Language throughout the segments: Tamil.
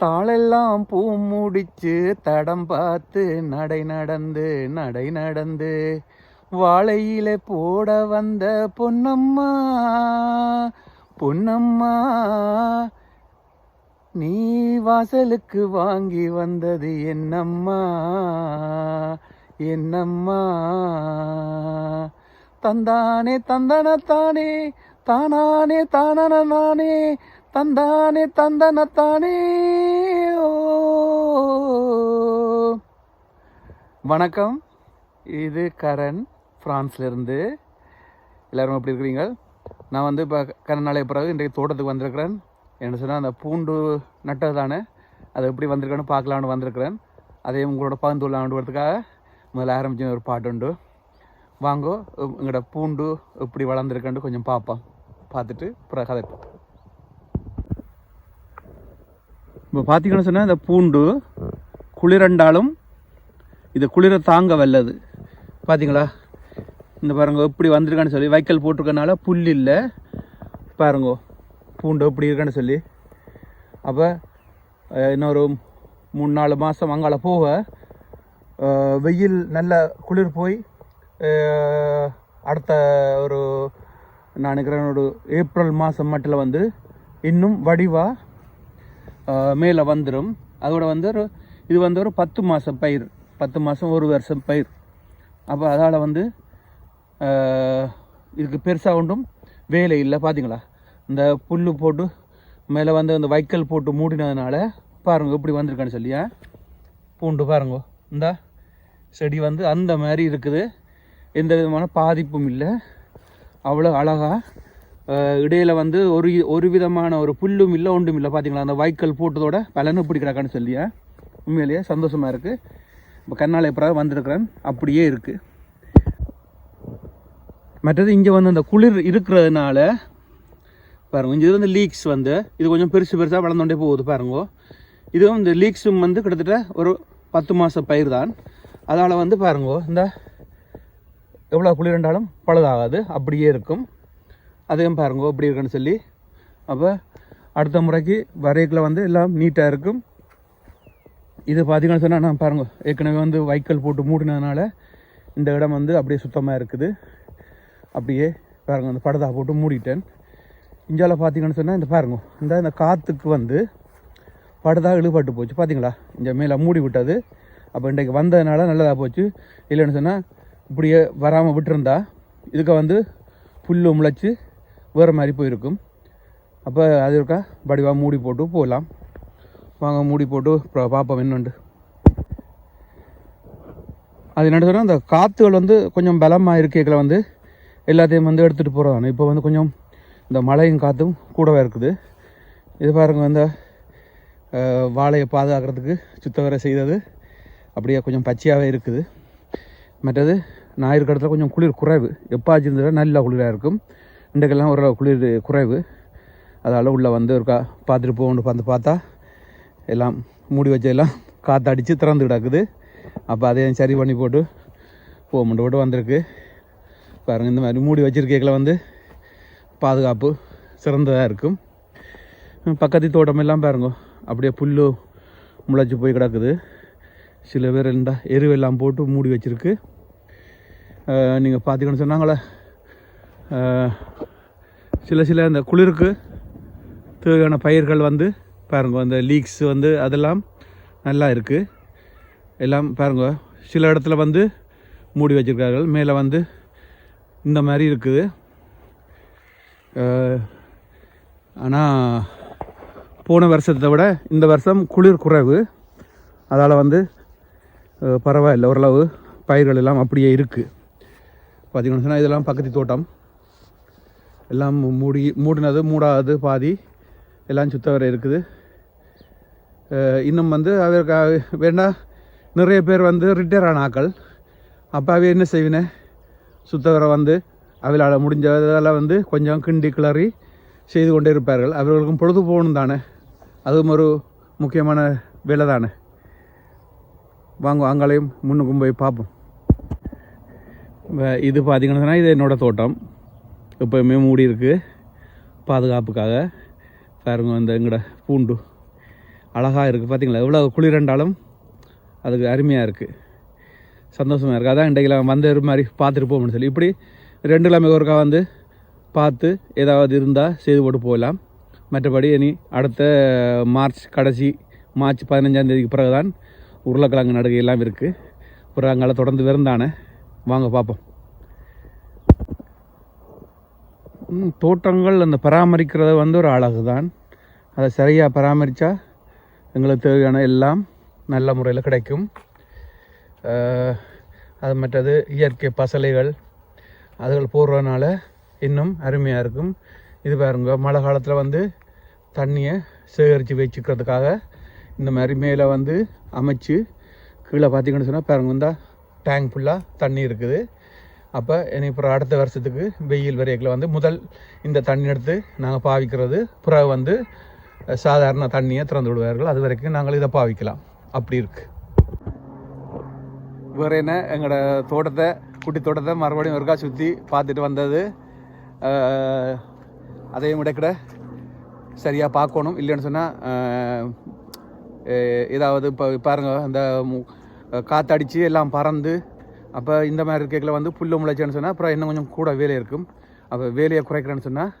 தாளெல்லாம் பூ முடிச்சு தடம் பார்த்து நடை நடந்து நடை நடந்து வாழையில போட வந்த பொன்னம்மா பொன்னம்மா நீ வாசலுக்கு வாங்கி வந்தது என்னம்மா என்னம்மா. தந்தானே தந்தனத்தானே தானானே தானனே தந்தானே தந்தனத்தானே. ஓ. வணக்கம். இது கரண் ஃப்ரான்ஸ்லேருந்து எல்லோரும் எப்படி இருக்கிறீங்க? நான் வந்து இப்போ கரண் நாளைய பிறகு இன்றைக்கு தோட்டத்துக்கு வந்திருக்கிறேன். என்ன சொன்னால் அந்த பூண்டு நட்டது தானே? அது எப்படி வந்திருக்கேன்னு பார்க்கலான்னு வந்திருக்கிறேன். அதையும் உங்களோட பகிர்ந்து கொள்ளலான்றதுக்காக முதல்ல ஆரம்பிச்ச ஒரு பாட்டு உண்டு. வாங்கோ எங்களோட பூண்டு எப்படி வளர்ந்துருக்கேன்னு கொஞ்சம் பார்ப்போம் பார்த்துட்டு அப்புறம் கதை இப்போ பார்த்தீங்கன்னு சொன்னால் இந்த பூண்டு குளிரண்டாலும் இது குளிர தாங்க வல்லது. பார்த்தீங்களா இந்த பாருங்க எப்படி வந்திருக்கான்னு சொல்லி வைக்கல் போட்டிருக்கனால புல் இல்லை. பாருங்க பூண்டு எப்படி இருக்கான்னு சொல்லி. அப்போ இன்னொரு மூணு நாலு மாதம் அங்கால போக வெயில் நல்ல குளிர் போய் அடுத்த ஒரு நான் நினைக்கிறேன் ஒரு ஏப்ரல் மாதம் மட்டில் வந்து இன்னும் வடிவாக மேலே வந்துடும் அதோட வந்து ஒரு இது வந்து ஒரு பத்து மாதம் பயிர். பத்து மாதம் ஒரு வருஷம் பயிர். அப்போ அதால் வந்து இதுக்கு பெருசாக ஒன்றும் வேலை இல்லை. பார்த்தீங்களா இந்த புல் போட்டு மேலே வந்து அந்த வைக்கல் போட்டு மூடினதுனால பாருங்க எப்படி வந்திருக்கான்னு சொல்லியா பூண்டு பாருங்க. இந்த செடி வந்து அந்த மாதிரி இருக்குது. எந்த விதமான பாதிப்பும் இல்லை. அவ்வளோ அழகாக இடையில வந்து ஒரு ஒரு விதமான ஒரு புல்லும் இல்லை ஒன்றும் இல்லை. பார்த்தீங்களா அந்த வைக்கல் போட்டதோட பலனும் இப்படி கிடக்கான்னு சொல்லியா. உண்மையிலேயே சந்தோஷமாக இருக்குது இப்போ கண்ணாலை எப்போ வந்திருக்கிறேன். அப்படியே இருக்குது மற்றது இங்கே வந்து அந்த குளிர் இருக்கிறதுனால பாருங்க இங்கே வந்து லீக்ஸ் வந்து இது கொஞ்சம் பெருசு பெருசாக வளர்ந்தோண்டே போகுது பாருங்க. இதுவும் இந்த லீக்ஸும் வந்து கிட்டத்தட்ட ஒரு பத்து மாத பயிர் தான். அதால் வந்து பாருங்க இந்த எவ்வளோ குளிர் என்றாலும் பழுதாகாது அப்படியே இருக்கும். அதையும் பாருங்க எப்படி இருக்குன்னு சொல்லி. அப்போ அடுத்த முறைக்கு வரைக்குள்ள வந்து எல்லாம் நீட்டாக இருக்கும். இது பார்த்தீங்கன்னு சொன்னால் நான் பாருங்க ஏற்கனவே வந்து வைக்கல் போட்டு மூடினதுனால இந்த இடம் வந்து அப்படியே சுத்தமாக இருக்குது. அப்படியே பாருங்க அந்த படதா போட்டு மூடிட்டேன். இஞ்சால பார்த்தீங்கன்னு சொன்னால் இந்த பாருங்க இந்த இந்த காற்றுக்கு வந்து படுதா இழுபட்டு போச்சு பார்த்தீங்களா இந்த மேலே மூடி விட்டது. அப்போ இன்றைக்கு வந்ததுனால நல்லதாக போச்சு. இல்லைன்னு சொன்னால் இப்படியே வராமல் விட்டுருந்தா இதுக்கு வந்து புல் முளைச்சி வேறு மாதிரி போயிருக்கும். அப்போ அது இருக்கா? வடிவாக மூடி போட்டு போகலாம் வாங்க மூடி போட்டு பார்ப்போம் என்னண்டு. அது என்ன சொன்னால் அந்த காற்றுகள் வந்து கொஞ்சம் பலமாக இருக்கைகளை வந்து. எல்லாத்தையும் வந்து எடுத்துகிட்டு போகிறதானே இப்போ வந்து கொஞ்சம் இந்த மழையும் காற்றும் கூடவே இருக்குது. இது பாருங்க இந்த வாழையை பாதுகாக்கிறதுக்கு சுத்தவரை செய்தது. அப்படியே கொஞ்சம் பச்சையாகவே இருக்குது. மற்றது நான் இருக்கிற இடத்துல கொஞ்சம் குளிர் குறைவு. எப்போ இருந்ததுல நல்ல குளிராக இருக்கும். இன்றைக்கெல்லாம் ஒரு குளிர் குறைவு. அதால் உள்ளே வந்து ஒரு கா பார்த்துட்டு போகணும் வந்து பார்த்தா எல்லாம் மூடி வச்சதெல்லாம் காற்று அடித்து திறந்து கிடக்குது. அப்போ அதையும் சரி பண்ணி போட்டு போக போட்டு வந்திருக்கு. பாருங்கள் இந்த மாதிரி மூடி வச்சிருக்கீங்கள வந்து பாதுகாப்பு சிறந்ததாக இருக்கும். பக்கத்து தோட்டம் எல்லாம் பாருங்க அப்படியே புல் முளைச்சி போய் கிடக்குது. சில பேர் இருந்தால் எருவெல்லாம் போட்டு மூடி வச்சுருக்கு. நீங்கள் பார்த்துக்கணும் சொன்னாங்களே சில சில இந்த குளிருக்கு தேவையான பயிர்கள் வந்து பாருங்க அந்த லீக்ஸ் வந்து அதெல்லாம் நல்லா இருக்குது எல்லாம் பாருங்க சில இடத்துல வந்து மூடி வச்சுருக்கார்கள். மேலே வந்து இந்த மாதிரி இருக்குது. ஆனால் போன வருஷத்தை விட இந்த வருஷம் குளிர் குறைவு. அதால் வந்து பரவாயில்லை பரவாயில்ல ஓரளவு பயிர்கள் எல்லாம் அப்படியே இருக்குது பார்த்திங்கன்னு சொன்னால் இதெல்லாம் பக்கத்து தோட்டம். எல்லாம் மூடி மூடினது மூடாது பாதி எல்லாம் சுத்த வர இருக்குது. இன்னும் வந்து அவருக்கு வேண்டாம் நிறைய பேர் வந்து ரிட்டையர் ஆன ஆக்கள் அப்போ அவை என்ன செய்வினே? சுத்தவரை வந்து அவளால் முடிஞ்சதால் வந்து கொஞ்சம் கிண்டி கிளறி செய்து கொண்டே இருப்பார்கள். அவர்களுக்கும் பொழுது போகணும் தானே. அதுவும் ஒரு முக்கியமான வேலை தானே. வாங்க அங்காலையும் முன்னுக்கும் போய் பார்ப்போம். இது பார்த்தீங்கன்னா இது என்னோடய தோட்டம். எப்போயுமே மூடி இருக்குது பாதுகாப்புக்காக. பாருங்க அந்த எங்கட பூண்டு. அழகாக இருக்குது பார்த்தீங்களா எவ்வளோ குளிரண்டாலும் அதுக்கு அருமையாக இருக்குது சந்தோஷமாக இருக்குது அதான் இன்றைக்கு வந்த ஒரு மாதிரி பார்த்துட்டு போகணும்னு சொல்லி. இப்படி ரெண்டு கிழமை ஒருக்கா வந்து பார்த்து ஏதாவது இருந்தால் செய்து போட்டு போகலாம். மற்றபடி இனி அடுத்த மார்ச் கடைசி மார்ச் பதினஞ்சாம் தேதிக்கு பிறகு தான் உருளைக்கிழங்கு நடுகை எல்லாம் இருக்குது அப்புறம் அங்கே தொடர்ந்து விருந்தானே. வாங்க பார்ப்போம். தோட்டங்கள் அந்த பராமரிக்கிறது வந்து ஒரு அழகு தான் அதை சரியாக பராமரித்தா எங்களுக்கு தேவையான எல்லாம் நல்ல முறையில் கிடைக்கும். அது மற்றது இயற்கை பசலைகள் அதுகள் போடுறதுனால இன்னும் அருமையாக இருக்கும். இது பாருங்க மழை காலத்தில் வந்து தண்ணியை சேகரித்து வச்சுக்கிறதுக்காக இந்த மாதிரி மேலே வந்து அமைச்சு கீழே பார்த்திங்கன்னு சொன்னால் பாருங்க வந்தால் டேங்க் ஃபுல்லாக தண்ணி இருக்குது. அப்போ இனி அப்புறம் அடுத்த வருஷத்துக்கு வெயில் வரைக்கில் வந்து முதல் இந்த தண்ணி எடுத்து நாங்கள் பாவிக்கிறது. பிறகு வந்து சாதாரண தண்ணியை திறந்து விடுவார்கள். அது வரைக்கும் நாங்கள் இதை பாவிக்கலாம். அப்படி இருக்குது வேறு என்ன? எங்களோட தோட்டத்தை குட்டி தோட்டத்தை மறுபடியும் ஒருக்கா சுற்றி பார்த்துட்டு வந்தது. அதையும் கூட சரியாக பார்க்கணும். இல்லைன்னு சொன்னால் ஏதாவது இப்போ பாருங்கள் அந்த காற்றடிச்சு எல்லாம் பறந்து அப்போ இந்த மாதிரி இருக்கைகளை வந்து புல்லு முளைச்சேன்னு சொன்னால் அப்புறம் இன்னும் கொஞ்சம் கூட வேலை இருக்கும். அப்போ வேலையை குறைக்கிறேன்னு சொன்னால்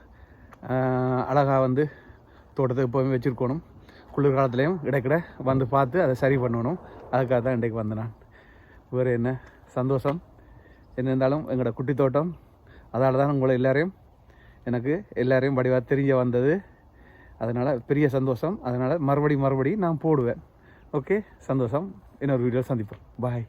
அழகாக வந்து தோட்டத்தை எப்போவுமே வச்சுருக்கணும். குளிர் காலத்துலேயும் இடைக்கிட வந்து பார்த்து அதை சரி பண்ணணும். அதுக்காக தான் இன்றைக்கு வந்தேன் நான். வேறு என்ன? சந்தோஷம். என்ன இருந்தாலும் எங்களோட குட்டி தோட்டம் அதால் தான் உங்களை எல்லோரையும் எனக்கு எல்லோரையும் வடிவாக தெரிய வந்தது. அதனால் பெரிய சந்தோஷம். அதனால் மறுபடி மறுபடி நான் போடுவேன். ஓகே? சந்தோஷம். இன்னொரு வீடியோ சந்திப்போம். பாய்